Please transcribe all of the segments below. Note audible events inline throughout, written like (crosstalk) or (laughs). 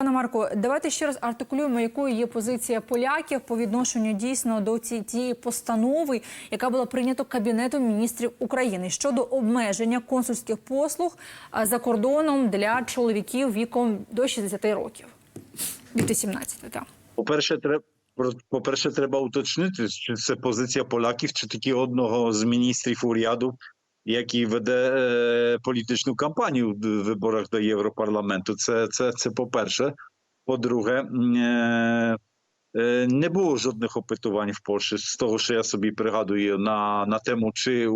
Пане Марко, давайте ще раз артикулюємо, якою є позиція поляків по відношенню дійсно до ці- тієї постанови, яка була прийнята Кабінетом міністрів України щодо обмеження консульських послуг за кордоном для чоловіків віком до 60 років. Від 18, так. По-перше, треба. По-перше, треба уточнити, чи це позиція поляків, чи тільки одного з міністрів уряду, який веде е, політичну кампанію в виборах до Європарламенту. Це, це, це по-перше. По-друге, е, е, не було жодних опитувань в Польщі з того, що я собі пригадую на, на тему, чи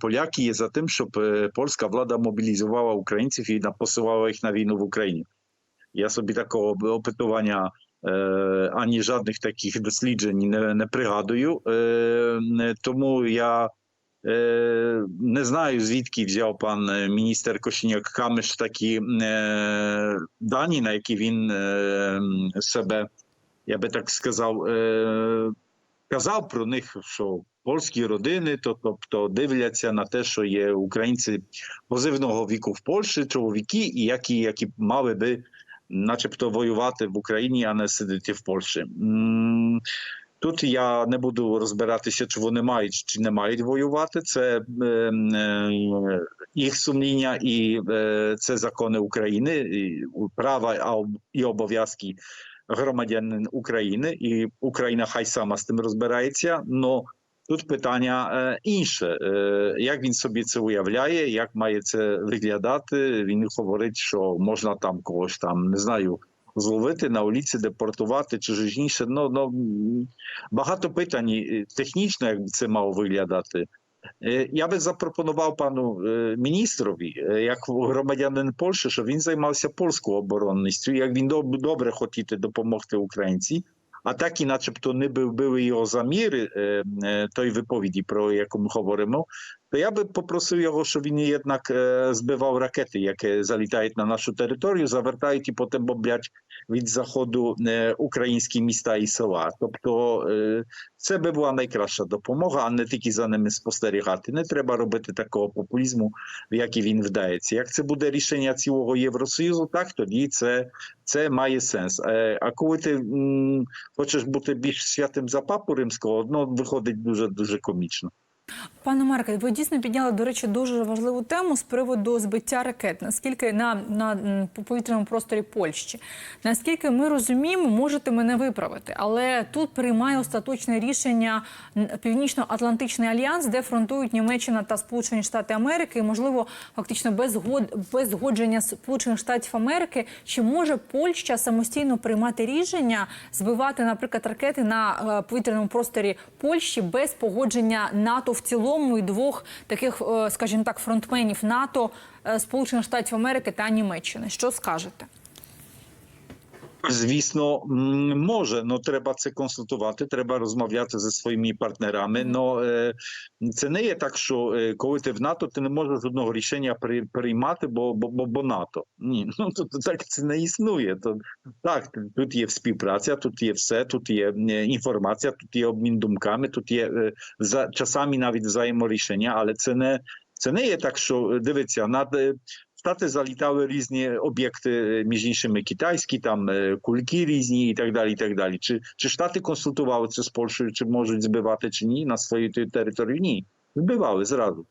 поляки є за тим, щоб польська влада мобілізувала українців і посилала їх на війну в Україні. Я собі такого опитування ані жодних таких досліджень не, не пригадую. Тому я не знаю, звідки взяв пан е, міністр Кошіняк Камиш такі е, дані, на які він е, себе, я би так сказав, е, казав про них, що польські родини, то, тобто дивляться на те, що є українці позивного віку в Польщі, чоловіки, і які, які мали би начебто воювати в Україні, а не сидіти в Польщі. Тут я не буду розбиратися, чи вони мають чи не мають воювати. Це е, е, їх сумління і е, це закони України, і права і обов'язки громадянин України, і Україна хай сама з тим розбирається. Но тут питання е, інше: е, як він собі це уявляє, як має це виглядати? Він говорить, що можна там когось там не знаю. Зловити на улиці, депортувати чи ж інше. Ну, ну багато питань технічно, як це мало виглядати. Е, Я би запропонував пану е, міністрові, е, як громадянин Польщі, щоб він займався польською оборонністю, як він доб- добре хотіти допомогти українці. А так і начебто не були його заміри той виповіді, про яку ми говоримо, то я би попросив його, щоб він jednak збивав ракети, які залітають на нашу територію, завертають і потім бомблять від заходу е, українські міста і села. Тобто е, це би була найкраща допомога, а не тільки за ними спостерігати. Не треба робити такого популізму, в який він вдається. Як це буде рішення цілого Євросоюзу, так тоді це, це має сенс. Е, А коли ти м, хочеш бути більш святим за папу римського, ну виходить дуже дуже комічно. Пане Марке, ви дійсно підняли, до речі, дуже важливу тему з приводу збиття ракет. Наскільки на, на повітряному просторі Польщі, наскільки ми розуміємо, можете мене виправити, але тут приймає остаточне рішення Північно-Атлантичний альянс, де фронтують Німеччина та Сполучені Штати Америки, і можливо, фактично без згод без згодження Сполучених Штатів Америки. Чи може Польща самостійно приймати рішення збивати, наприклад, ракети на е, повітряному просторі Польщі без погодження НАТО в цілому і двох таких, е, скажімо так, фронтменів НАТО е, Сполучених Штатів Америки та Німеччини? Що скажете? Звісно, може, але треба це консультувати, треба розмовляти зі своїми партнерами. Но е, це не є так, що е, коли ти в НАТО, ти не можеш жодного рішення при, приймати, бо, бо, бо, НАТО. Ні, (laughs) ну тут так це не існує. То, так, тут є співпраця, тут є все, тут є е, інформація, тут є обмін думками, тут є за часами навіть взаєморішення, але це не. Це не є так, що дивиться, над е, Штати залітали різні об'єкти, е, між іншими китайські, там е, кульки різні і так далі. і так далі. Чи, чи Штати консультувалися з Польщею, чи можуть збивати чи ні на своїй те- території? Ні. Збивали зразу.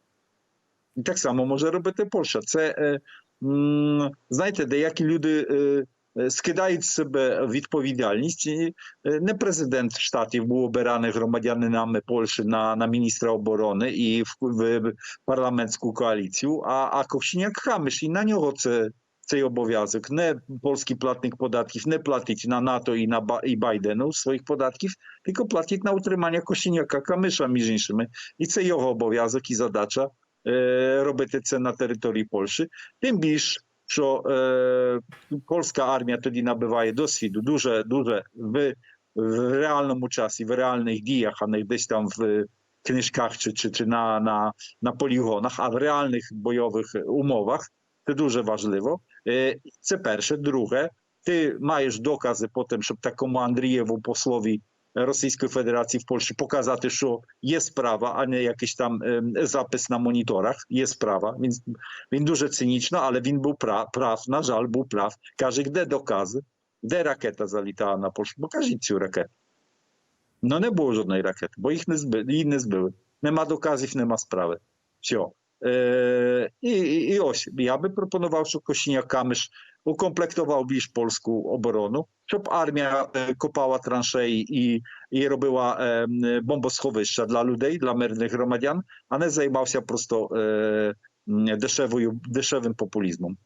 І так само може робити Польща. Це, е, м, знаєте, деякі люди е, е, скидають з себе відповідальність. І, е, Не президент штатів був обираний громадянинами Польщі на, на міністра оборони і в, в парламентську коаліцію, а, а Ковчиняк Хамиш, і на нього це. Цей обов'язок не польський платник податків не платить на НАТО і на Ба- і Байдену своїх податків, тільки платить на утримання Кошіняка Камиша, між іншими. І це його обов'язок і задача е, робити це на території Польщі. Тим більш, що е, польська армія тоді набиває досвіду дуже дуже в, в реальному часі, в реальних діях, а не десь там в книжках чи, чи, чи на, на, на полігонах, а в реальних бойових умовах. Це дуже важливо. Е, Це перше. Друге, ти маєш докази потім, щоб такому Андрієву послові Російської Федерації в Польщі показати, що є справа, а не якийсь там ем, запис на моніторах. Є справа. Він, він дуже цинічно, але він був прав, прав. На жаль, був прав. Каже, де докази? Де ракета залітала на Польщу? Покажіть цю ракету. Ну не було жодної ракети, бо їх не збили, її не збили. Нема доказів, нема справи. Все. Е, і, і, і ось я би пропонував, що Кошіняк-Камиш укомплектував більш польську оборону, щоб армія е, копала траншеї і, і робила е, м, бомбосховища для людей, для мирних громадян, а не займався просто е, м, дешевою, дешевим популізмом.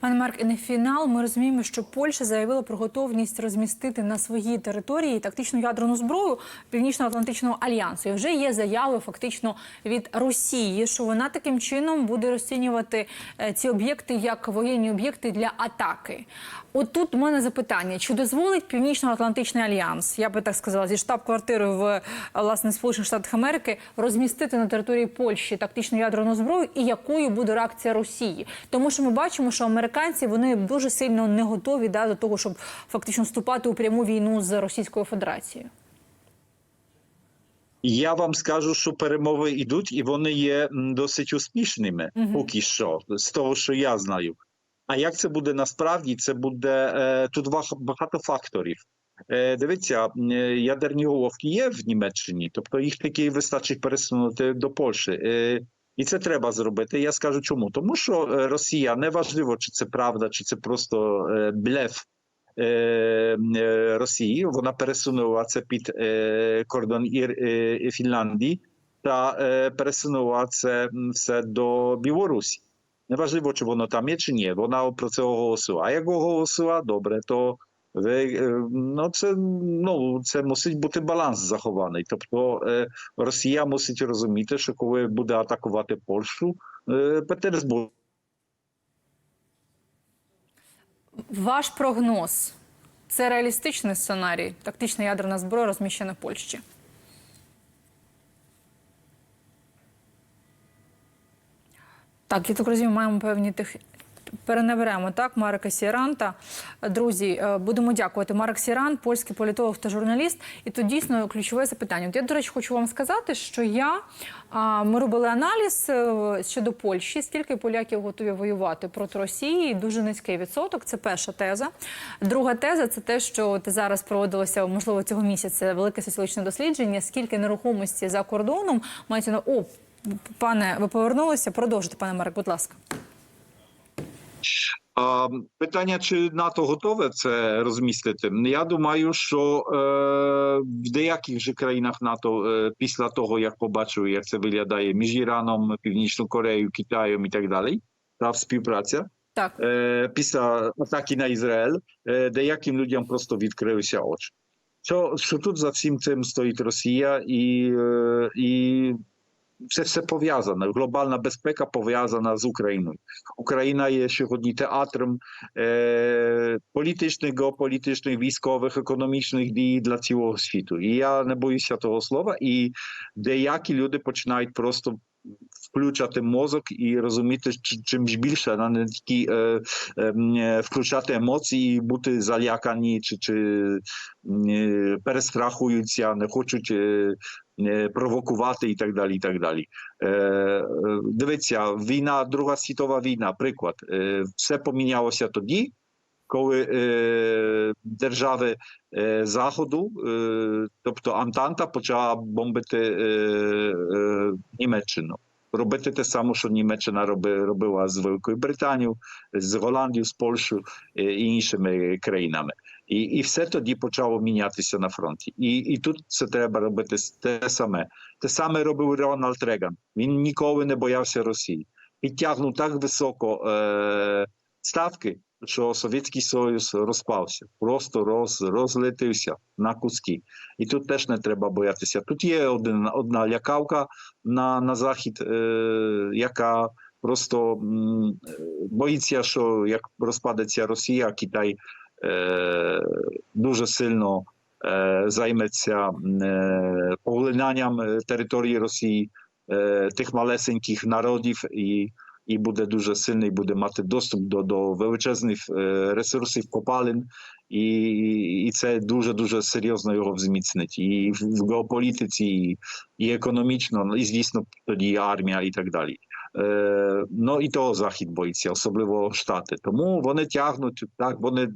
Пане Марк, і на фінал ми розуміємо, що Польща заявила про готовність розмістити на своїй території тактичну ядерну зброю Північно-Атлантичного альянсу. І вже є заяви фактично від Росії, що вона таким чином буде розцінювати е, ці об'єкти як воєнні об'єкти для атаки. От тут у мене запитання: чи дозволить Північно-Атлантичний альянс, я би так сказала, зі штаб-квартирою в власне Сполучених Штатах Америки розмістити на території Польщі тактичну ядерну зброю, і якою буде реакція Росії? Тому що ми бачимо, що американці вони дуже сильно не готові да, до того, щоб фактично вступати у пряму війну з Російською Федерацією. Я вам скажу, що перемови йдуть, і вони є досить успішними поки що, з того, що я знаю. А як це буде насправді? Це буде е, тут багато факторів. Е, дивіться, е, ядерні головки є в Німеччині, тобто їх таки вистачить пересунути до Польщі. І це треба зробити. Я скажу чому. Тому що Росія неважливо, чи це правда, чи це просто блеф Росії. Вона пересунула це під кордон Фінляндії та пересунула це все до Білорусі. Неважливо, чи воно там є, чи ні. Вона про це оголосила. А як оголосила, добре, то ви, е, ну, це, ну, це мусить бути баланс захований. Тобто е, Росія мусить розуміти, що коли буде атакувати Польщу, е, Петербург Ваш прогноз це реалістичний сценарій, тактична ядерна зброя розміщена в Польщі. Так, я так розумію, маємо певні тих. Перенаберемо так Марика Сіранта. Друзі, е, будемо дякувати. Марик Сіран, польський політолог та журналіст. І тут дійсно ключове запитання. От я, до речі, хочу вам сказати, що я ми робили аналіз е, щодо Польщі, скільки поляків готові воювати проти Росії. Дуже низький відсоток. Це перша теза. Друга теза це те, що от зараз проводилося можливо цього місяця велике соціологічне дослідження. Скільки нерухомості за кордоном мається на о, пане, ви повернулися? Продовжуйте, пане Марик, будь ласка. Питання, чи НАТО готове це розмістити? Я думаю, що е, в деяких же країнах НАТО е, після того, як побачили, як це виглядає між Іраном, Північною Кореєю, Китаєм і так далі, та співпраця, Так. е, після атаки на Ізраїль, деяким людям просто відкрилися очі. Що, що тут за всім цим стоїть Росія і, і це все пов'язане. Глобальна безпека пов'язана з Україною. Україна є сьогодні театром е, політичних, геополітичних, військових, економічних дій для цілого світу. І я не боюся того слова. І деякі люди починають просто включати мозок і розуміти чимсь більше, а не тільки е, е, е, включати емоції, бути залякані чи, чи е, перестрахуються, не хочуть. Е, е, провокувати і так далі. і так далі. Е, е, Дивіться, війна, Друга світова війна, приклад. Е, Все помінялося тоді, коли е, держави е, Заходу, е, тобто Антанта, почала бомбити е, е, Німеччину. Робити те саме, що Німеччина роби, робила з Великою Британією, з Голландією, з Польщею е, і іншими країнами. І, і все тоді почало мінятися на фронті. І, і тут це треба робити те саме. Те саме робив Рональд Реган. Він ніколи не боявся Росії. Підтягнув так високо е, ставки, що Совєтський Союз розпався, просто роз, розлетився на куски. І тут теж не треба боятися. Тут є один, одна лякавка на, на захід, е, яка просто м, боїться, що як розпадеться Росія, Китай е, дуже сильно е, займеться е, поглинанням е, території Росії, е, тих малесеньких народів і, і буде дуже сильний, буде мати доступ до, до величезних е, ресурсів копалин, і, і це дуже дуже серйозно його зміцнить і в, в геополітиці, і, і економічно, і звісно, тоді і армія і так далі. Е, ну і того Захід боїться, особливо Штати. Тому вони тягнуть так, вони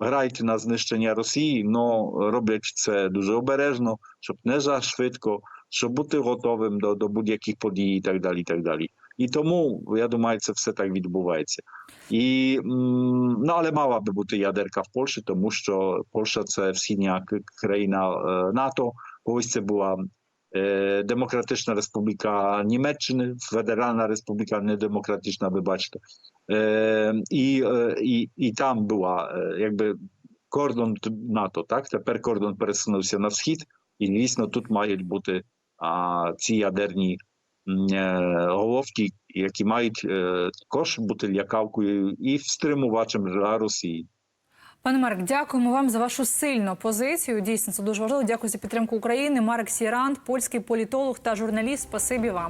грають на знищення Росії, але роблять це дуже обережно, щоб не за швидко, щоб бути готовим до, до будь-яких подій і так далі. І так далі. І тому я думаю, це все так відбувається. І ну, але мала би бути ядерка в Польщі, тому що Польща це східня країна е, НАТО. Колись це була е, Демократична Республіка Німеччини, Федеральна Республіка Недемократична, вибачте. Е, і, і, і там була якби кордон НАТО. Так тепер кордон пересунувся на схід, і звісно, тут мають бути а, ці ядерні головки, які мають е, також бути лякавкою і стримувачем для Росії. Пане Марк, дякуємо вам за вашу сильну позицію. Дійсно, це дуже важливо. Дякую за підтримку України. Марк Сірант, польський політолог та журналіст. Спасибі вам.